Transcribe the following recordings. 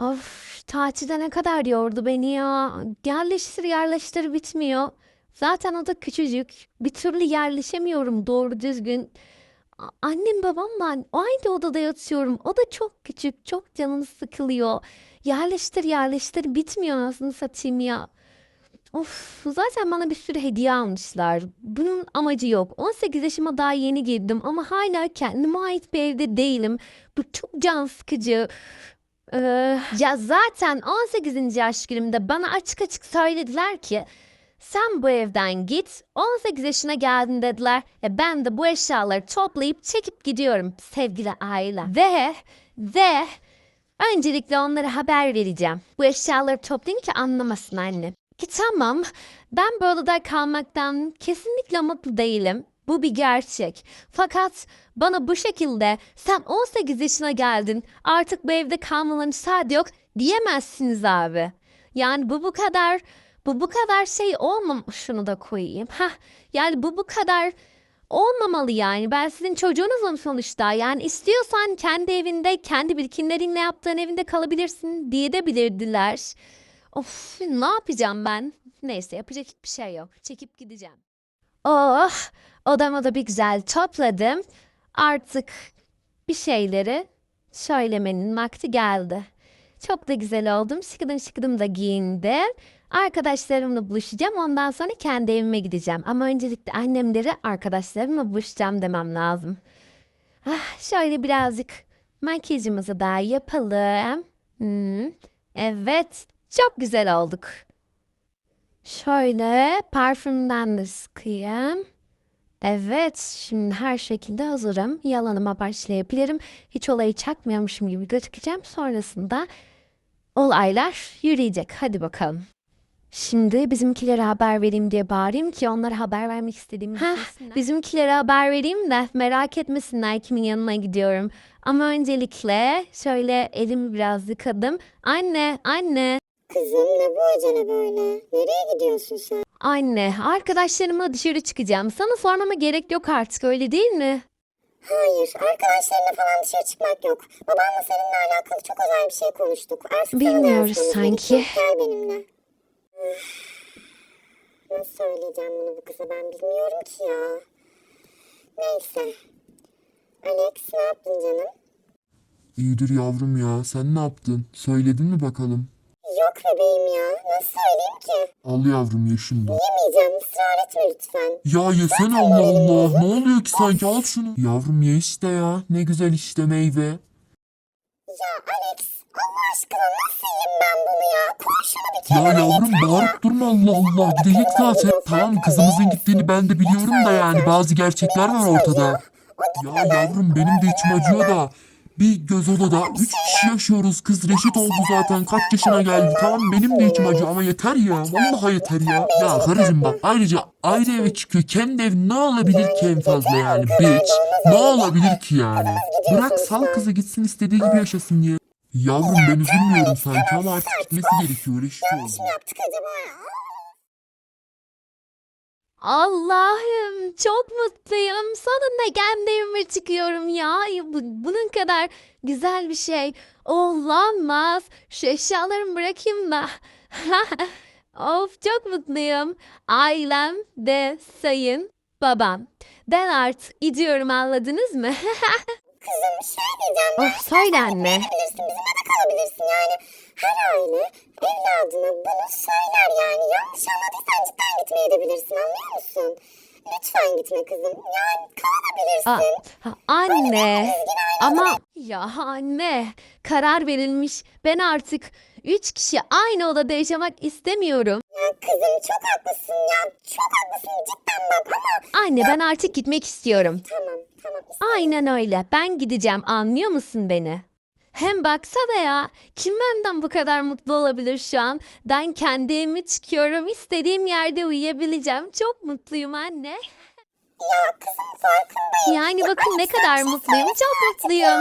Of tatilde ne kadar yordu beni ya. Yerleştir yerleştir bitmiyor. Zaten o da küçücük. Bir türlü yerleşemiyorum doğru düzgün. Annem babam ben aynı odada yatıyorum. O da çok küçük, çok canım sıkılıyor. Yerleştir yerleştir bitmiyor aslında satayım ya. Of zaten bana bir sürü hediye almışlar. Bunun amacı yok. 18 yaşıma daha yeni girdim ama hala kendime ait bir evde değilim. Bu çok can sıkıcı. Ee, ya zaten 18. yaş günümde bana açık açık söylediler ki sen bu evden git 18 yaşına geldin dediler. E ben de bu eşyaları toplayıp çekip gidiyorum sevgili aile. Ve ve öncelikle onlara haber vereceğim. Bu eşyaları toplayın ki anlamasın anne. Ki tamam ben bu odada kalmaktan kesinlikle mutlu değilim. Bu bir gerçek. Fakat bana bu şekilde sen 18 yaşına geldin artık bu evde kalmaların müsaade yok diyemezsiniz abi. Yani bu bu kadar bu bu kadar şey olmam şunu da koyayım. Hah yani bu bu kadar olmamalı yani. Ben sizin çocuğunuzum sonuçta. Yani istiyorsan kendi evinde, kendi birikimlerinle yaptığın evinde kalabilirsin diye de bilirdiler. Of ne yapacağım ben? Neyse yapacak hiçbir şey yok. Çekip gideceğim. Oh odama da bir güzel topladım. Artık bir şeyleri söylemenin vakti geldi. Çok da güzel oldum. Şıkıdım şıkıdım da giyindim. Arkadaşlarımla buluşacağım. Ondan sonra kendi evime gideceğim. Ama öncelikle annemlere arkadaşlarımla buluşacağım demem lazım. Ah, şöyle birazcık makyajımızı da yapalım. Hmm, Evet, çok güzel olduk. Şöyle parfümden de sıkayım. Evet, şimdi her şekilde hazırım. Yalanıma başlayabilirim. Hiç olayı çakmıyormuşum gibi gözükeceğim. Sonrasında olaylar yürüyecek. Hadi bakalım. Şimdi bizimkilere haber vereyim diye bağırayım ki onlara haber vermek istediğimi düşünsünler. Bizimkilere haber vereyim de merak etmesinler kimin yanına gidiyorum. Ama öncelikle şöyle elimi biraz yıkadım. Anne, anne. Kızım ne bu acele böyle? Nereye gidiyorsun sen? Anne, arkadaşlarımla dışarı çıkacağım. Sana sormama gerek yok artık öyle değil mi? Hayır, arkadaşlarına falan dışarı çıkmak yok. Babanla seninle alakalı çok özel bir şey konuştuk. Artık Bilmiyoruz sanki. Gel benimle. Üf, Nasıl söyleyeceğim bunu bu kıza ben bilmiyorum ki ya. Neyse. Alex ne yaptın canım? İyidir yavrum ya. Sen ne yaptın? Söyledin mi bakalım? Yok bebeğim ya. Nasıl söyleyeyim ki? Al yavrum ye şunu. Yemeyeceğim. ısrar etme lütfen. Ya yesene Allah Allah. Ne oluyor ki sanki? Al şunu. Yavrum ye işte ya. Ne güzel işte meyve. Ya Alex Allah aşkına nasıl yiyeyim ben bunu ya? Koy şunu bir Ya kenara yavrum yeter ya. bağırıp durma Allah Allah. Gidecek zaten. Tamam kızımızın gittiğini ben de biliyorum da yani bazı gerçekler var ortada. Ya yavrum benim de içim acıyor da. Bir göz odada üç kişi yaşıyoruz. Kız reşit oldu zaten. Kaç yaşına geldi. Tamam benim de içim acıyor ama yeter ya. Vallahi yeter ya. Ya karıcığım bak ayrıca ayrı eve çıkıyor. Kendi ev ne olabilir ki en fazla yani? Bitch. Ne olabilir ki yani? Bırak sal kızı gitsin istediği gibi yaşasın diye. Yavrum ben üzülmüyorum sanki ama artık gitmesi gerekiyor. Reşit oldu. Mı yaptık acaba ya? Allah'ım çok mutluyum. Sonunda kendi evime çıkıyorum ya. Bu- bunun kadar güzel bir şey olamaz. Şu eşyalarımı bırakayım da. of çok mutluyum. Ailem de sayın babam. Ben artık gidiyorum anladınız mı? Kızım şey diyeceğim. of söyle anne. Bilirsin bizimle de kalabilirsin yani. Her aile evladına bunu söyler yani. Yanlış anladıysan cidden gitmeye de bilirsin anlıyor musun? Lütfen gitme kızım. Yani kalabilirsin. Aa, anne ama ya anne karar verilmiş. Ben artık üç kişi aynı odada yaşamak istemiyorum. Ya kızım çok haklısın ya. Çok haklısın cidden bak ama. Anne ben artık gitmek istiyorum. Tamam tamam. Aynen öyle. Ben gideceğim. Anlıyor musun beni? Hem baksana ya. Kim benden bu kadar mutlu olabilir şu an? Ben kendi evime çıkıyorum. istediğim yerde uyuyabileceğim. Çok mutluyum anne. Ya kızım farkındayım. Yani bakın ne kadar mutluyum. Çok mutluyum.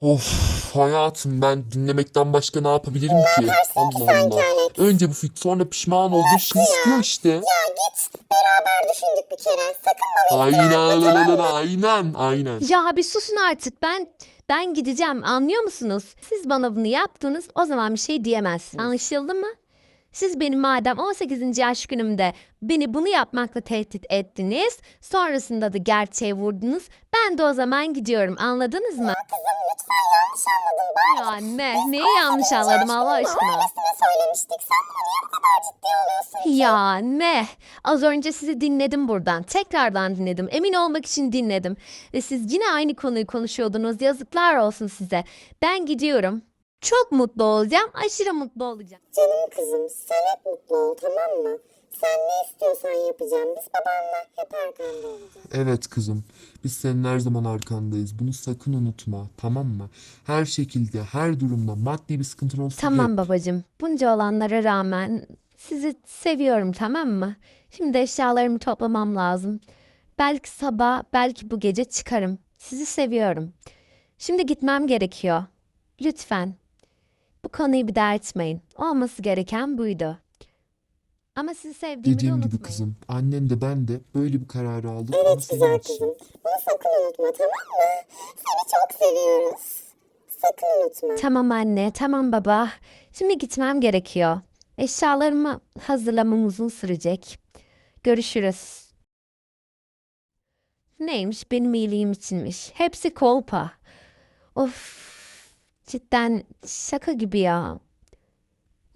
Of hayatım ben dinlemekten başka ne yapabilirim ki? Allah Allah. Alex. Önce bu fikir sonra pişman oldu. Şimdi istiyor işte. Ya git beraber düşündük bir kere. Sakın bana Aynen aynen aynen aynen. Ya bir susun artık. Ben Ben gideceğim anlıyor musunuz? Siz bana bunu yaptınız o zaman bir şey diyemezsiniz. Anlaşıldı mı? Siz benim madem 18. yaş günümde beni bunu yapmakla tehdit ettiniz, sonrasında da gerçeği vurdunuz, ben de o zaman gidiyorum. Anladınız mı? Kızım lütfen yanlış anladın. Ben Ya ne? Neyi yanlış anladım Allah aşkına? Öylesine söylemiştik. Sen bunu niye bu kadar ciddi alıyorsun? Ya ne? Az önce sizi dinledim buradan. Tekrardan dinledim. Emin olmak için dinledim. Ve siz yine aynı konuyu konuşuyordunuz. Yazıklar olsun size. Ben gidiyorum. Çok mutlu olacağım. Aşırı mutlu olacağım. Canım kızım sen hep mutlu ol tamam mı? Sen ne istiyorsan yapacağım. Biz babanla hep arkanda olacağız. Evet kızım. Biz senin her zaman arkandayız. Bunu sakın unutma. Tamam mı? Her şekilde, her durumda maddi bir sıkıntın olsa Tamam hep- babacığım. Bunca olanlara rağmen sizi seviyorum tamam mı? Şimdi eşyalarımı toplamam lazım. Belki sabah, belki bu gece çıkarım. Sizi seviyorum. Şimdi gitmem gerekiyor. Lütfen. Bu konuyu bir daha etmeyin. Olması gereken buydu. Ama sizi sevdiğimi de Dediğim gibi unutmayın. kızım. Annen de ben de böyle bir kararı aldık. ama Evet güzel için. kızım. Bunu sakın unutma tamam mı? Seni çok seviyoruz. Sakın unutma. Tamam anne, tamam baba. Şimdi gitmem gerekiyor. Eşyalarımı hazırlamam uzun sürecek. Görüşürüz. Neymiş benim iyiliğim içinmiş. Hepsi kolpa. Of, cidden şaka gibi ya.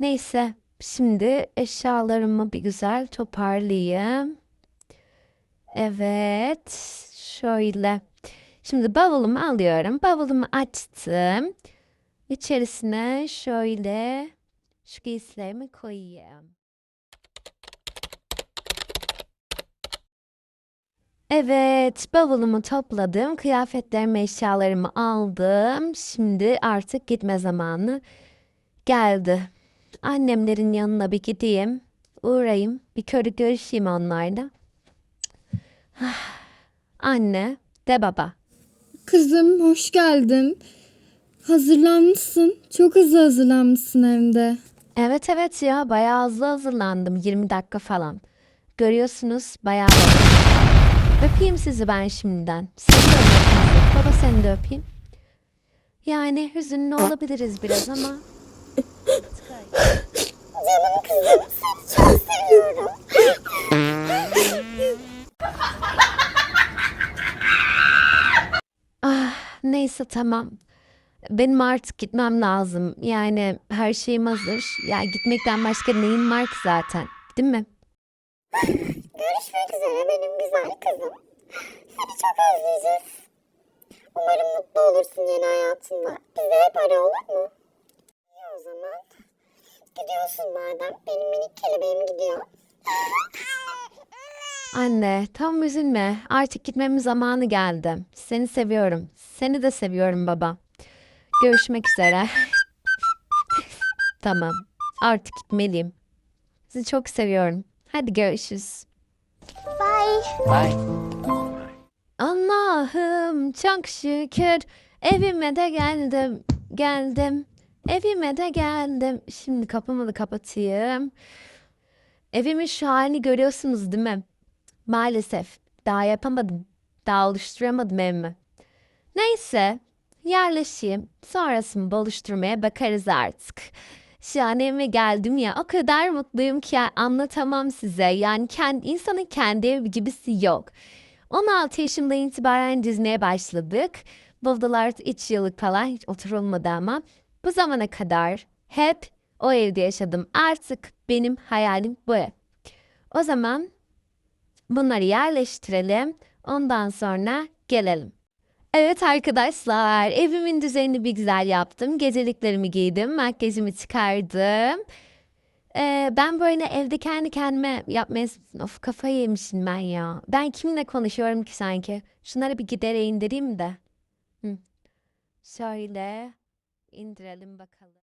Neyse, şimdi eşyalarımı bir güzel toparlayayım. Evet, şöyle. Şimdi bavulumu alıyorum. Bavulumu açtım. İçerisine şöyle şu giysilerimi koyayım. Evet, bavulumu topladım. Kıyafetlerimi, eşyalarımı aldım. Şimdi artık gitme zamanı geldi. Annemlerin yanına bir gideyim. Uğrayayım. Bir körü görüşeyim onlarla. Anne, de baba. Kızım hoş geldin. Hazırlanmışsın. Çok hızlı hazırlanmışsın hem de. Evet evet ya bayağı hızlı hazırlandım 20 dakika falan. Görüyorsunuz bayağı. Öpeyim sizi ben şimdiden. Baba seni de öpeyim. Yani hüzünlü olabiliriz biraz ama. Canım kızım seni çok seviyorum. Ah neyse tamam. Benim artık gitmem lazım. Yani her şeyim hazır. Ya gitmekten başka neyim var ki zaten. Değil mi? Görüşmek üzere benim güzel kızım. Seni çok özleyeceğiz. Umarım mutlu olursun yeni hayatında. Bize hep ara olur mu? İyi o zaman. Gidiyorsun madem. Benim minik kelebeğim gidiyor. Anne, tam üzülme. Artık gitmemin zamanı geldi. Seni seviyorum. Seni de seviyorum baba. Görüşmek üzere. tamam. Artık gitmeliyim. Sizi çok seviyorum. Hadi görüşürüz. Bye. Allah'ım çok şükür evime de geldim. Geldim. Evime de geldim. Şimdi kapımı da kapatayım. Evimin şu halini görüyorsunuz değil mi? Maalesef daha yapamadım. Daha oluşturamadım evimi. Neyse yerleşeyim. Sonrasını oluşturmaya bakarız artık. Şu an evime geldim ya o kadar mutluyum ki anlatamam size. Yani kendi, insanın kendi evi gibisi yok. 16 yaşımda itibaren dizmeye başladık. Bavullar 3 yıllık falan hiç oturulmadı ama bu zamana kadar hep o evde yaşadım. Artık benim hayalim bu ev. O zaman bunları yerleştirelim. Ondan sonra gelelim. Evet arkadaşlar, evimin düzenini bir güzel yaptım. Geceliklerimi giydim, makyajımı çıkardım. Ee, ben böyle evde kendi kendime yapmaya... Of kafayı yemişim ben ya. Ben kiminle konuşuyorum ki sanki? Şunları bir gidere indireyim de. Hı. Şöyle indirelim bakalım.